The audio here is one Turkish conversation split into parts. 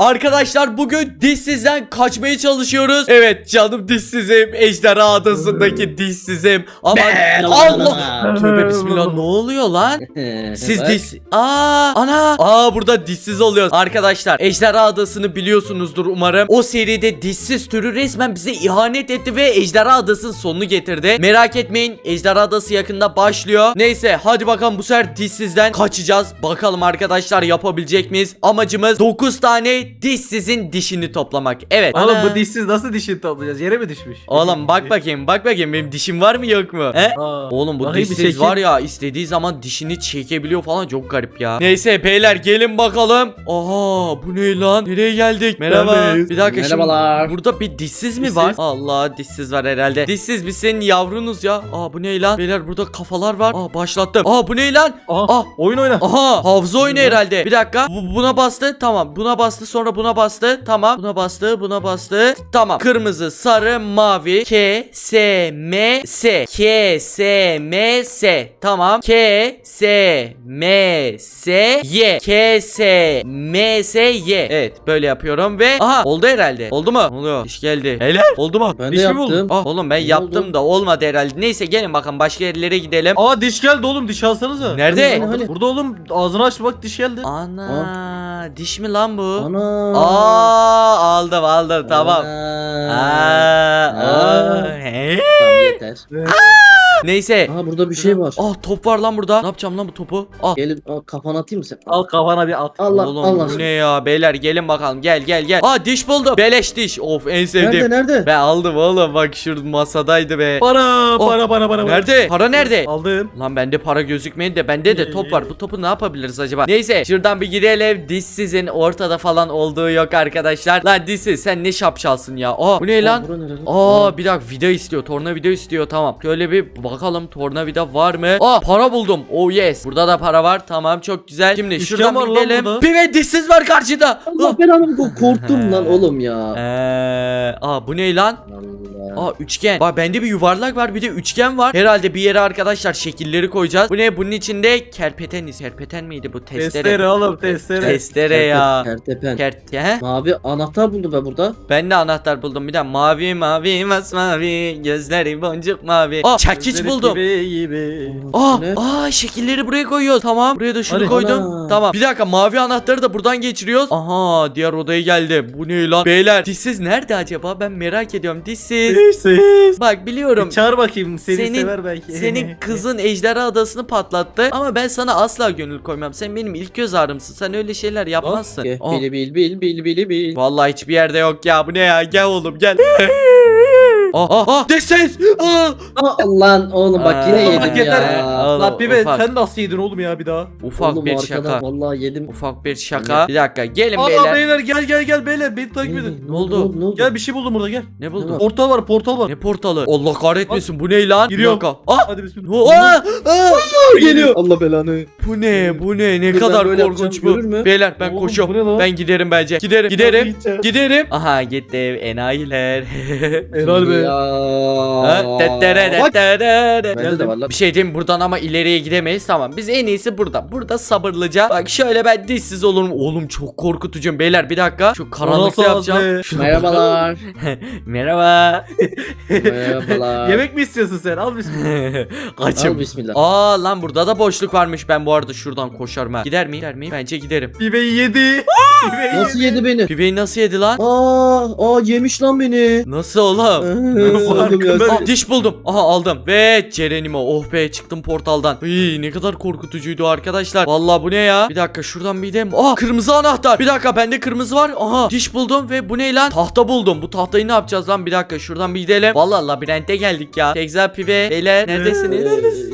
Arkadaşlar bugün dişsizden kaçmaya çalışıyoruz. Evet canım dişsizim. Ejderha adasındaki dişsizim. Ama Allah. Tövbe bismillah ne oluyor lan? Siz diş... Aa ana. Aa burada dişsiz oluyoruz. Arkadaşlar Ejderha Adası'nı biliyorsunuzdur umarım. O seride dişsiz türü resmen bize ihanet etti ve Ejderha Adası'nın sonunu getirdi. Merak etmeyin Ejderha Adası yakında başlıyor. Neyse hadi bakalım bu sefer dişsizden kaçacağız. Bakalım arkadaşlar yapabilecek miyiz? Amacımız 9 tane dişsizin dişini toplamak. Evet. Oğlum Ana. bu dişsiz nasıl dişini toplayacağız? Yere mi düşmüş? Oğlum bak bakayım bak bakayım benim dişim var mı yok mu? He? Aa, Oğlum bu bir dişsiz var ya istediği zaman dişini çekebiliyor falan çok garip ya. Neyse beyler gelin bakalım. Aha bu ne lan? Nereye geldik? Merhaba. Neredeyiz? Bir dakika Merhabalar. şimdi burada bir dişsiz mi Dişsiz. var? Allah dişsiz var herhalde. Dişsiz biz senin yavrunuz ya. Aa bu ne lan? Beyler burada kafalar var. Aa başlattım. Aa bu ne lan? Aha, Ah. oyun oyna. Aha havza oyunu Ne? herhalde. Bir dakika. Bu- buna bastı. Tamam. Buna bastı. Sonra buna bastı. Tamam. Buna bastı. Buna bastı. Tamam. Kırmızı, sarı, mavi. K S M S. K S M S. Tamam. K S M S Y. K S M S Y. Evet böyle yapıyorum ve aha oldu herhalde. Oldu mu? Oluyor. İş geldi. Helal. Oldu mu? Ben de Diş mi buldun? yaptım. Ah oğlum ben Ne yaptım oldu? da olmadı herhalde. Neyse gelin bakalım başka yerlere gidelim. Aa diş geldi oğlum diş alsanıza. Nerede? Hani, hani? Burada oğlum ağzını aç bak diş geldi. Ana diş mi lan bu? Ana. Aa aldım aldım tamam. Aa. Aa, aa, Aa. Tamam yeter. Neyse. Aha burada bir şey var. Ah top var lan burada. Ne yapacağım lan bu topu? Ah. Gelin aa, kafana atayım mı sen? Al kafana bir at. Allah Oğlum Allah. bu ne ya beyler gelin bakalım gel gel gel. Aa diş buldum. Beleş diş. Of en sevdiğim. Nerede nerede? Ben aldım oğlum bak şurada masadaydı be. Para Oh. para para para. Nerede? Para nerede? Aldın. Lan bende para gözükmeydi de bende de top var. Bu topu ne yapabiliriz acaba? Neyse şuradan bir gidelim. Dişsizin ortada falan olduğu yok arkadaşlar. Lan dişsiz sen ne şapşalsın ya. Aa bu ne lan? Aa? Aa bir dakika vida istiyor. Torna vida istiyor. Tamam. Şöyle bir bakalım torna vida var mı? Aa para buldum. Oh yes. Burada da para var. Tamam çok güzel. Şimdi Üçgen şuradan var bir lan gidelim. burada. Bir ve dişsiz var karşıda. Allah belanı ko- korktum lan oğlum ya. Eee, aa bu ne lan? Allah. Aa üçgen. Bak bende bir yuvarlak var bir de üçgen var. Herhalde bir yere arkadaşlar şekilleri koyacağız. Bu ne? Bunun içinde kerpeten, kerpeten miydi bu? Testere. Testere oğlum testere. Testere ya. Tertepen. Kert he? Mavi anahtar buldum ben burada. Ben de anahtar buldum. Bir de mavi mavi masmavi gözleri boncuk mavi. Aa çekiç Gözleri buldum. Aa, Bu ne? aa şekilleri buraya koyuyoruz. Tamam. Buraya da şunu Hadi. koydum. Ana. Tamam. Bir dakika mavi anahtarı da buradan geçiriyoruz. Aha diğer odaya geldim. Bu ne lan? Beyler dişsiz nerede acaba? Ben merak ediyorum. Dişsiz. Dişsiz. Bak biliyorum. Çağır bakayım seni Senin- sever belki. Senin kızın ejderha adasını patlattı ama ben sana asla gönül koymam. Sen benim ilk göz ağrımsın. Sen öyle şeyler yapmazsın. Okey, Aa, Bili bil bil bil bil bil. Vallahi hiçbir yerde yok ya. Bu ne ya? Gel oğlum gel. Ah ah ah dişsiz. Ah. Aa, lan oğlum bak yine Aa, yedim yeter. ya. Oğlum, Lan bir be ufak. sen nasıl yedin oğlum ya bir daha? Ufak Oğlum bir şaka. Vallahi yedim. Ufak bir şaka. Bir dakika gelin Aa beyler. beyler gel gel gel beyler beni takip Ne, edin. Ne oldu? Ne oldu? Gel bir şey buldum burada gel. Ne buldun? Var? Portal var portal var. Ne portalı? Allah kahretmesin. Bu ne lan? Bir Giriyorum. dakika. Ah. Hadi bismillah. Aa, aa. geliyor. Allah belanı. bu ne? Bu ne? Ne Dur, ben kadar böyle korkunç yapacağım, bu. görür mü? Beyler ben Oğlum, koşuyorum. bu ne lan? Ben giderim bence. Giderim. Giderim. Giderim. Aha gittim enayiler. Helal be. Ya. Ha, tettere, Bak. tettere. Bende de var lan. Bir şey diyeyim mi? buradan ama ileriye gidemeyiz tamam biz en iyisi burada burada sabırlıca bak şöyle ben dişsiz olurum oğlum çok korkutucum beyler bir dakika şu karanlıkta yapacağım? Şuna Merhabalar. merhaba Merhabalar. Yemek mi istiyorsun sen? Al bismillah. Al açım bismillah. Aa lan burada da boşluk varmış ben bu arada şuradan koşarım ha gider miyim gider miyim bence giderim Pibeyi yedi. Pibeyi Nasıl yedi beni? Piveyi nasıl yedi lan Aa, aa yemiş lan beni. nasıl oğlum. Farkında Aa, diş buldum. Aha aldım. Ve Cerenimo. Oh be çıktım portaldan. Iy, ne kadar korkutucuydu arkadaşlar. Vallahi bu ne ya? Bir dakika şuradan bir gidelim. Aa kırmızı anahtar. Bir dakika bende kırmızı var. Aha diş buldum ve bu ne lan? Tahta buldum. Bu tahtayı ne yapacağız lan? Bir dakika şuradan bir gidelim. Vallahi labirente geldik ya. Tekza pive. Beyler neredesiniz?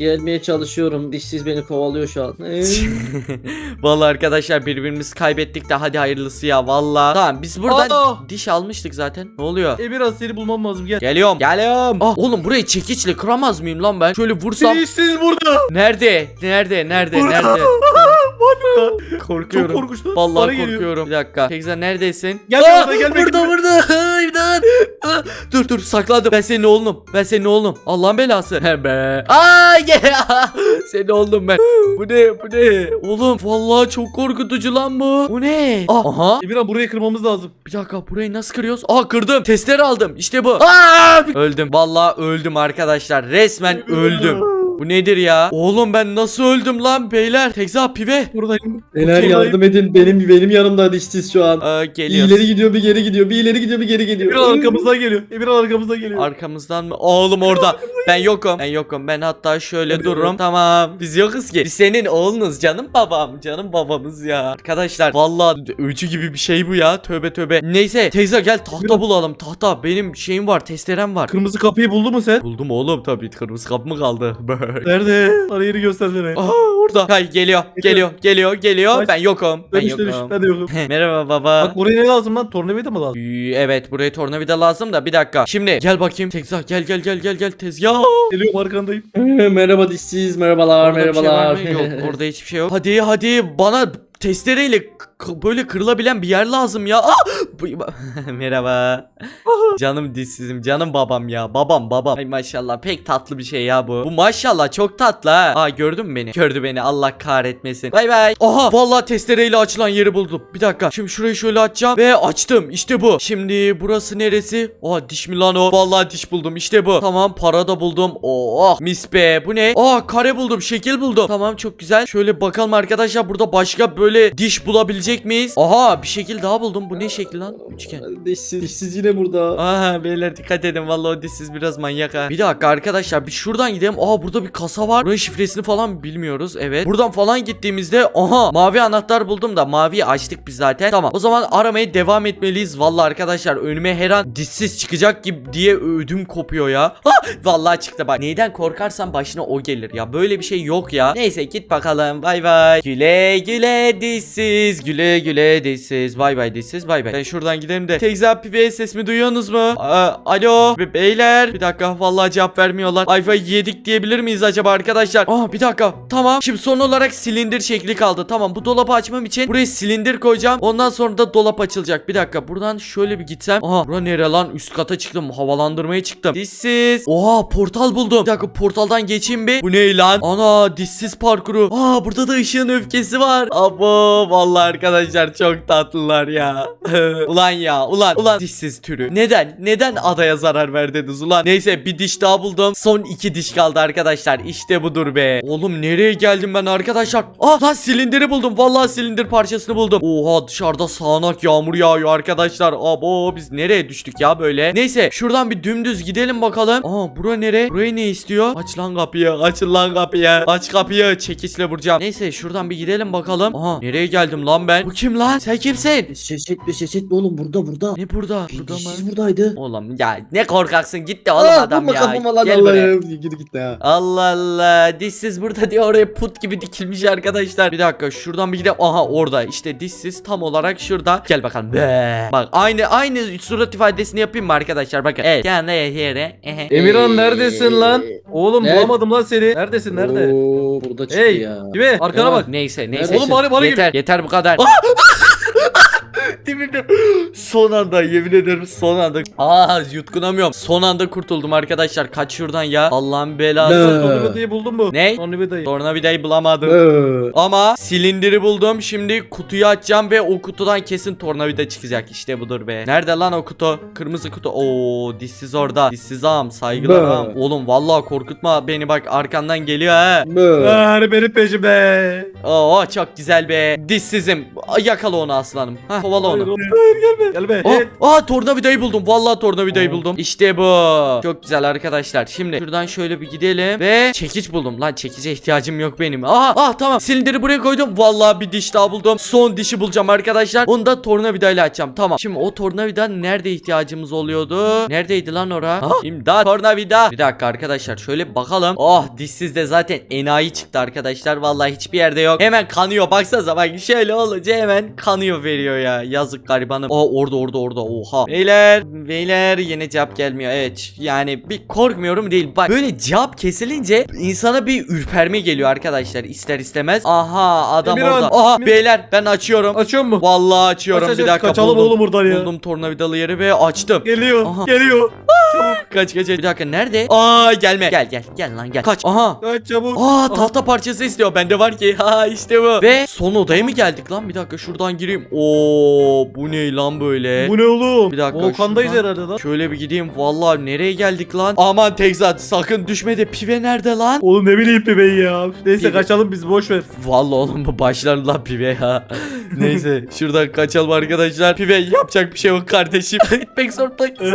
Gelmeye çalışıyorum. Dişsiz beni kovalıyor şu an. Ee, Vallahi arkadaşlar birbirimizi kaybettik de hadi hayırlısı ya. Vallahi. Tamam biz buradan Aa! diş almıştık zaten. Ne oluyor? E biraz seni bulmam lazım gel. Geliyorum. Geliyorum. Ah oğlum burayı çekiçle kıramaz mıyım lan ben? Şöyle vursam. Dişsiz burada. Nerede? Nerede? Nerede? Nerede? Çok Korkuyorum. korkunçtu. Vallahi Bana geliyor. korkuyorum. Bir dakika. Tekza neredesin? Gel Aa, burada, gel Burada burada. İmdat. Dur dur sakladım. Ben senin oğlunum. Ben senin oğlunum. Allah'ın belası. He be. Aa yeah. senin oğlum ben. Bu ne? Bu ne? Oğlum vallahi çok korkutucu lan bu. Bu ne? Aa, Aha. Emirhan burayı kırmamız lazım. Bir dakika burayı nasıl kırıyoruz? Aa kırdım. Testere aldım. İşte bu. Aa! Öldüm. Vallahi öldüm arkadaşlar. Resmen öldüm. Bu nedir ya? Oğlum ben nasıl öldüm lan beyler? Tekza pive. Buradayım. Beyler yardım edin. Benim benim yanımda dişsiz şu an. Aa, Bir geliyoruz. ileri gidiyor bir geri gidiyor. Bir ileri gidiyor bir geri geliyor. Emirhan arkamızdan geliyor. Emirhan arkamızdan geliyor. Arkamızdan mı? Oğlum orada. Ben yokum. Ben yokum. Ben hatta şöyle dururum. Tamam. Biz yokuz ki. Biz senin oğlunuz canım babam. Canım babamız ya. Arkadaşlar vallahi öcü gibi bir şey bu ya. Tövbe tövbe. Neyse teyze gel tahta bulalım. Tahta. Benim şeyim var. Testerem var. Kırmızı kapıyı buldun mu sen? Buldum oğlum tabii. Kırmızı kapı mı kaldı? Nerede? Bana yeri göstersene. Aa orada. Hay geliyor. Geliyor. Geliyor. Geliyor. Kaç. Ben yokum. Ben Dönüş dönüş. yokum. Ben de yokum. Merhaba baba. Bak buraya ne lazım lan? Tornavida mı lazım? Üy, Evet buraya tornavida lazım da bir dakika. Şimdi gel bakayım Tekza gel gel gel gel gel tezgah. Geliyorum arkandayım. Merhaba dişsiz. Merhabalar Orada bir şey var merhabalar. mı? Yok orada hiçbir şey yok. Hadi hadi bana testereyle k- böyle kırılabilen bir yer lazım ya. Ah! Merhaba. canım dişsizim canım babam ya. Babam babam. Ay maşallah pek tatlı bir şey ya bu. Bu maşallah çok tatlı ha. Aa gördün mü beni? Gördü beni Allah kahretmesin. Bay bay. Aha vallahi testereyle açılan yeri buldum. Bir dakika. Şimdi şurayı şöyle açacağım ve açtım. İşte bu. Şimdi burası neresi? Aa diş mi lan o? Vallahi diş buldum. İşte bu. Tamam para da buldum. Oh mis be. Bu ne? Aa kare buldum. Şekil buldum. Tamam çok güzel. Şöyle bakalım arkadaşlar burada başka böyle diş bulabilecek miyiz? Aha bir şekil daha buldum. Bu ne şekli lan? Üçgen. Dişsiz, dişsiz yine burada. Aha beyler dikkat edin vallahi o dişsiz biraz manyak ha. Bir dakika arkadaşlar bir şuradan gidelim. Aa burada bir kasa var. Buranın şifresini falan bilmiyoruz. Evet. Buradan falan gittiğimizde aha mavi anahtar buldum da maviyi açtık biz zaten. Tamam. O zaman aramaya devam etmeliyiz. Vallahi arkadaşlar önüme her an dişsiz çıkacak gibi diye ödüm kopuyor ya. Ha vallahi çıktı bak. Neyden korkarsan başına o gelir ya. Böyle bir şey yok ya. Neyse git bakalım. Bay bay. Güle güle dişsiz. Güle güle dişsiz. Bay bay dişsiz. Bay bay. Ben şuradan gidelim de. Tekza pive sesimi duyuyorsunuz mu? Aa, alo. Be- beyler. Bir dakika. Vallahi cevap vermiyorlar. Wi-Fi yedik diyebilir miyiz acaba arkadaşlar? Aa bir dakika. Tamam. Şimdi son olarak silindir şekli kaldı. Tamam. Bu dolabı açmam için buraya silindir koyacağım. Ondan sonra da dolap açılacak. Bir dakika. Buradan şöyle bir gitsem. Aha. Bura nere lan? Üst kata çıktım. Havalandırmaya çıktım. Dişsiz. Oha portal buldum. Bir dakika portaldan geçeyim bir. Bu ne lan? Ana dişsiz parkuru. Aa burada da ışığın öfkesi var. Abo vallahi arkadaşlar çok tatlılar ya. ulan ya ulan ulan dişsiz türü. Neden? Neden adaya zarar verdiniz ulan? Neyse bir diş daha buldum. Son iki diş kaldı arkadaşlar. İşte budur be. Oğlum nereye geldim ben arkadaşlar? Ah lan silindiri buldum. Vallahi silindir parçasını buldum. Oha dışarıda sağanak yağmur yağıyor arkadaşlar. Abo biz nereye düştük ya böyle? Neyse şuradan bir dümdüz gidelim bakalım. Aa bura nere? Burayı ne istiyor? Aç lan kapıyı. Açın lan kapıyı. Aç kapıyı. Çekiçle vuracağım. Neyse şuradan bir gidelim bakalım. Aha nereye geldim lan ben? Bu kim lan? Sen kimsin? Ses etme ses etme oğlum burada burada. Ne burada? Burada mı? Dişsiz buradaydı. Oğlum ya ne korkaksın git de oğlum Aa, adam vurma ya. kafama lan Gel buraya. Gir git ya. Allah Allah dişsiz burada diye oraya put gibi dikilmiş arkadaşlar. Bir dakika şuradan bir gidelim. Aha orada işte dişsiz tam olarak şurada. Gel bakalım. Be. Bak aynı aynı surat ifadesini yapayım mı arkadaşlar? Bakın. Evet. Yani yere. Ehe. Emirhan neredesin lan? Oğlum Ne? bulamadım lan seni. Neredesin nerede? Oo burada çıktı Hey. ya. Kime? Arkana Ya. bak. Neyse neyse. Oğlum bari- bari yeter yeter bu kadar. Yemin ederim. Son anda yemin ederim son anda. Aa yutkunamıyorum. Son anda kurtuldum arkadaşlar. Kaç şuradan ya. Allah'ın belası. Tornavidayı buldun mu? Ne? Tornavidayı. Tornavidayı bulamadım. Ama silindiri buldum. Şimdi kutuyu açacağım ve o kutudan kesin tornavida çıkacak. İşte budur be. Nerede lan o kutu? Kırmızı kutu. Oo dişsiz orada. Dişsiz ağam. Saygılar ağam. Oğlum vallahi korkutma beni bak arkandan geliyor ha. mı? Hani benim peşimde. Oo çok güzel be. Dişsizim. Yakala onu aslanım. Ha kovala Hayır, onu. hayır gelme. Gelme. Aa, Evet. aa tornavidayı buldum. Vallahi tornavidayı buldum. İşte bu. Çok güzel arkadaşlar. Şimdi şuradan şöyle bir gidelim ve çekiç buldum. Lan çekice ihtiyacım yok benim. Aha ah tamam. Silindiri buraya koydum. Vallahi bir diş daha buldum. Son dişi bulacağım arkadaşlar. Onu da tornavidayla açacağım. Tamam. Şimdi o tornavida nerede ihtiyacımız oluyordu? Neredeydi lan ora? Ah, imdat tornavida. Bir dakika arkadaşlar şöyle bir bakalım. Oh dişsiz de zaten enayi çıktı arkadaşlar. Vallahi hiçbir yerde yok. Hemen kanıyor. Baksanıza bak şöyle olunca hemen kanıyor veriyor ya. Yazık garibanım. Aa orada orada orada oha. Beyler beyler yine cevap gelmiyor. Evet yani bir korkmuyorum değil. Bak böyle cevap kesilince insana bir ürperme geliyor arkadaşlar ister istemez. Aha adam Emirhan, orada. Aha Emir- beyler ben açıyorum. Açıyor mu? Vallahi açıyorum Aç, aç, bir dakika Kaçalım buldum. oğlum buradan ya. Buldum tornavidalı yeri ve açtım. Geliyor. Aha. Geliyor. Kaç kaç bir dakika nerede? Aa gelme. Gel gel gel lan gel. Kaç. Aha. Kaç çabuk. Aa tahta parçası istiyor. Bende var ki. Ha işte bu. Ve son odaya mı geldik lan? Bir dakika şuradan gireyim. Oo bu ne lan böyle? Bu ne oğlum? Bir dakika, Volkandayız şuradan- herhalde lan. Şöyle bir gideyim. Vallahi nereye geldik lan? Aman Tekzat sakın düşme de pive nerede lan? Oğlum ne bileyim bebeği ya. Neyse Pibe. kaçalım biz boş ver. Vallahi oğlum bu başlar lan pive ya. Neyse şuradan kaçalım arkadaşlar. Pive yapacak bir şey yok kardeşim. Gitmek zorundayız.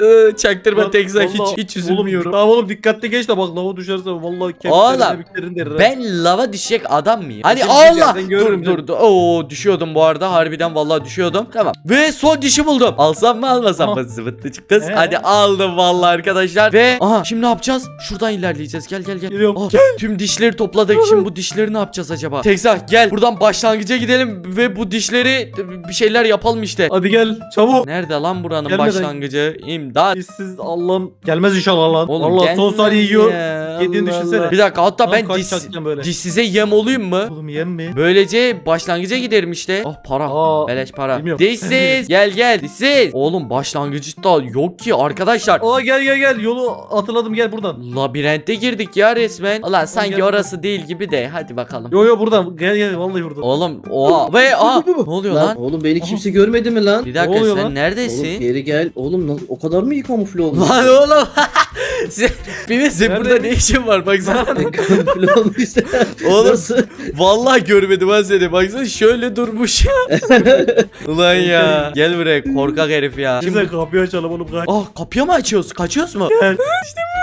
Ee, Çaktırma Lan, Tekzat hiç vallahi- hiç üzülmüyorum. Oğlum, tamam oğlum dikkatli geç de bak lava düşerse vallahi Oğlum, kemiklerin kemiklerin derir. ha. Ben lava düşecek adam mıyım? Hani Şimdi Allah dur dur dur. Oo düşüyordum bu arada. Harbiden vallahi düşüyordum. Tamam. Ve son dişi buldum. Alsam mı almasam mı? Zıvıttı çıktı. Ee? Hadi aldım vallahi arkadaşlar. Ve aha şimdi ne yapacağız? Şuradan ilerleyeceğiz. Gel gel gel. Geliyorum. Aa, Tüm dişleri topladık. Şimdi bu dişleri ne yapacağız acaba? Tekza gel. Buradan başlangıca gidelim ve bu dişleri bir şeyler yapalım işte. Hadi gel çabuk. Nerede lan buranın Gelmeden- başlangıcı? İmdat. Bizsiz Allah'ım gelmez inşallah lan. Oğlum Allah son gelmez saniye yiyor. ya. Yediğini düşünsene. Allah. Bir dakika hatta ben kaç diş, çakacağım böyle. dişsize yem olayım mı? Oğlum yem mi? Böylece başlangıca giderim işte. Ah para. Aa, Beleş para. bilmiyorum. Dişsiz. gel gel. Dişsiz. Oğlum başlangıcı da yok ki arkadaşlar. Aa gel gel gel yolu hatırladım gel buradan. Labirente girdik ya resmen. Ulan sanki gel. orası değil gibi de. Hadi bakalım. Yo yo buradan gel gel vallahi buradan. Oğlum oha. Ve aa. Ne oluyor Lan, lan? oğlum beni kimse görmedi mi lan? Bir dakika oluyor sen lan? Oğlum neredesin? geri gel. Oğlum o kadar mı iyi kamufle oldun? Lan oğlum. sen, bir sen Nerede? burada ne işin var baksana. kamufle olmuşsun. Oğlum Nasıl? vallahi görmedim ben seni. Baksana şöyle durmuş ya. Ulan ya. Gel buraya korkak herif ya. Güzel kapıyı açalım oğlum kaç. Ah kapıya mı açıyoruz? Kaçıyoruz mu? Gel. Nerede?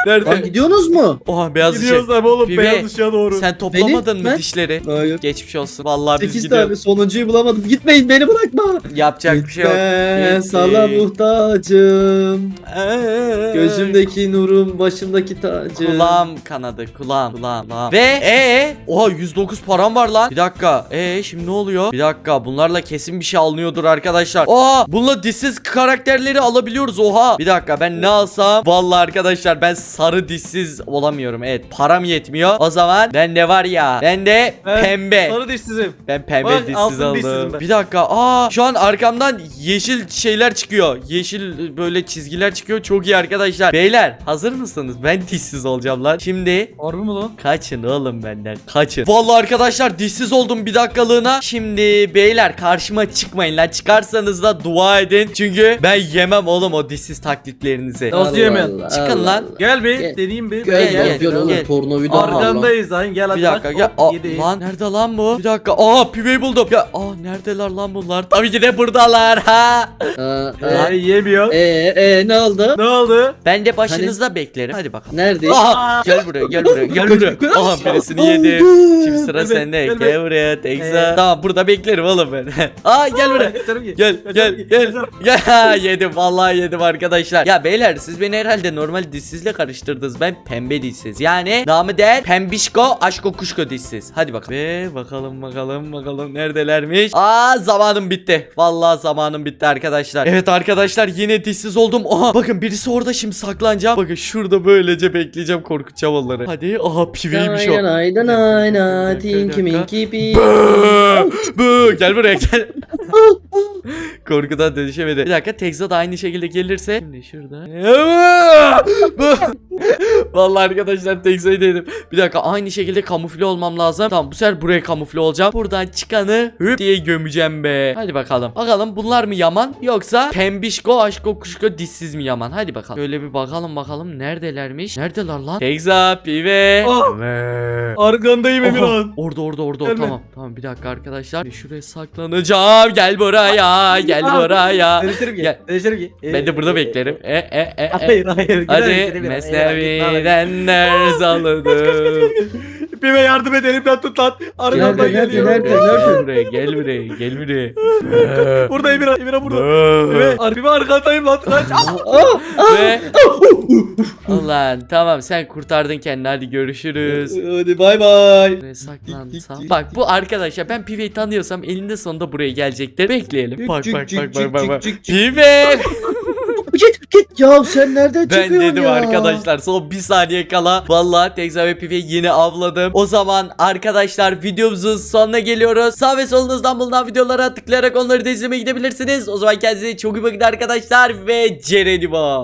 Lan gidiyorsunuz mu? Oha beyaz ışık. Gidiyoruz abi oğlum Pibe, beyaz ışığa doğru. Sen toplamadın Beni- mı ben- dişleri? Hayır. Geçmiş olsun. Vallahi biz 8 gidiyoruz. tane sonuncuyu bulamadım. Gitmeyin beni bırakma. Yapacak bir şey yok. Gittik. sana muhtacım. Ee, Gözümdeki nurum, başımdaki tacım. Kulağım kanadı. Kulağım. Kulağım. kulağım. Ve ee oha 109 param var lan. Bir dakika. Ee şimdi ne oluyor? Bir dakika. Bunlarla kesin bir şey alınıyordur arkadaşlar. Oha bununla dişsiz karakterleri alabiliyoruz. Oha. Bir dakika ben ne alsam? Vallahi arkadaşlar ben sarı dişsiz olamıyorum. Evet param yetmiyor. O zaman ben de var ya. Ben de Ben pembe. Sarı dişsizim. Ben pembe Bak, dişsiz ben. Bir dakika. Aa şu an arkamdan yeşil şeyler çıkıyor. Yeşil böyle çizgiler çıkıyor. Çok iyi arkadaşlar. Beyler hazır mısınız? Ben dişsiz olacağım lan. Şimdi Harbi mi lan? kaçın oğlum benden. Kaçın. Vallahi arkadaşlar dişsiz oldum bir dakikalığına. Şimdi beyler karşıma çıkmayın lan. Çıkarsanız da dua edin. Çünkü ben yemem oğlum o dişsiz taklitlerinizi. Nasıl yemen? Allah, Çıkın Allah lan. Gel bir Gel. deneyeyim bir. Gel Gel, gel gel, gel oğlum gel. tornavida lan. Arkandayız lan gel hadi Bir dakika Hop, Aa, lan nerede lan bu? Bir dakika. Aa piveyi buldum. Ya aa neredeler lan bunlar? Tabii ki de buradalar ha. Aa. Ee, yemiyor. Ee, ee, ne oldu? Ne oldu? Ben de başınızda beklerim. Hadi bakalım. Nerede? Aha gel buraya gel buraya gel buraya. Aha birisini yedim. Şimdi sıra Gel sende. gel. Gel buraya Tekza. Ee. Tamam burada beklerim oğlum ben. Aa gel buraya. Kaçarım ki. Gel gel Kaçarım ki, gel. kaçarım. Gel yedim vallahi yedim arkadaşlar. Ya beyler siz beni herhalde normal dişsizle karıştırdınız. Ben pembe dişsiz. Yani namı değer pembişko aşko kuşko dişsiz. Hadi bakalım. Ve bakalım bakalım bakalım neredelermiş. Aa zamanım bitti. Vallahi zamanım bitti arkadaşlar. Evet arkadaşlar yine dişsiz oldum. Aha bakın birisi orada şimdi saklanacağım. Bakın şurada böylece bekleyeceğim korkutacağım onları. Hadi aha piveymiş o. Aynen aynen aynen. Tinky minky pi. Gel buraya gel. Korkudan dönüşemedi. Bir dakika Tekza da aynı şekilde gelirse. Şimdi şurada. Vallahi arkadaşlar Tekza'yı dedim. Bir dakika aynı şekilde kamufle olmam lazım. Tamam bu sefer buraya kamufle olacağım. Buradan çıkanı hüp diye gömeceğim be. Hadi bakalım. Bakalım bunlar mı yaman yoksa pembişko aşko kuşko dişsiz mi yaman? Hadi bakalım. Şöyle bir bakalım bakalım neredelermiş? Neredeler lan? Tekza pive. Ah. Arkandayım Emirhan. orada orada orada Gelme. tamam tamam bir dakika arkadaşlar şuraya saklanacağım gel buraya gel Ah. buraya Değiştirim ki. Gel. Değiştirim ki. ben de burada beklerim e e e, e. Hayır hayır. hadi mesneviden ders alındı Pime yardım edelim lan tut lan. Arkamdan Nerede, nerede, geliyor. nerede? gel buraya gel buraya gel buraya Burada Emirhan. Emirhan burada. Evet. Pime arkandayım lan. Kaç. ve Ulan tamam sen kurtardın kendini hadi görüşürüz Hadi bay bay. Buraya saklansam. Bak bu arkadaşlar ben Pive'yi tanıyorsam elinde sonunda buraya gelecek gelecektir. Bekleyelim. Bak bak bak bak bak. bak. Pive. Git git ya sen nereden Ben çıkıyorsun dedim ya? arkadaşlar son bir saniye kala Vallahi Tekza ve Pive'yi yine avladım O zaman arkadaşlar videomuzun sonuna geliyoruz Sağ ve solunuzdan bulunan videolara tıklayarak onları da izlemeye gidebilirsiniz O zaman kendinize çok iyi bakın arkadaşlar Ve Cerenimo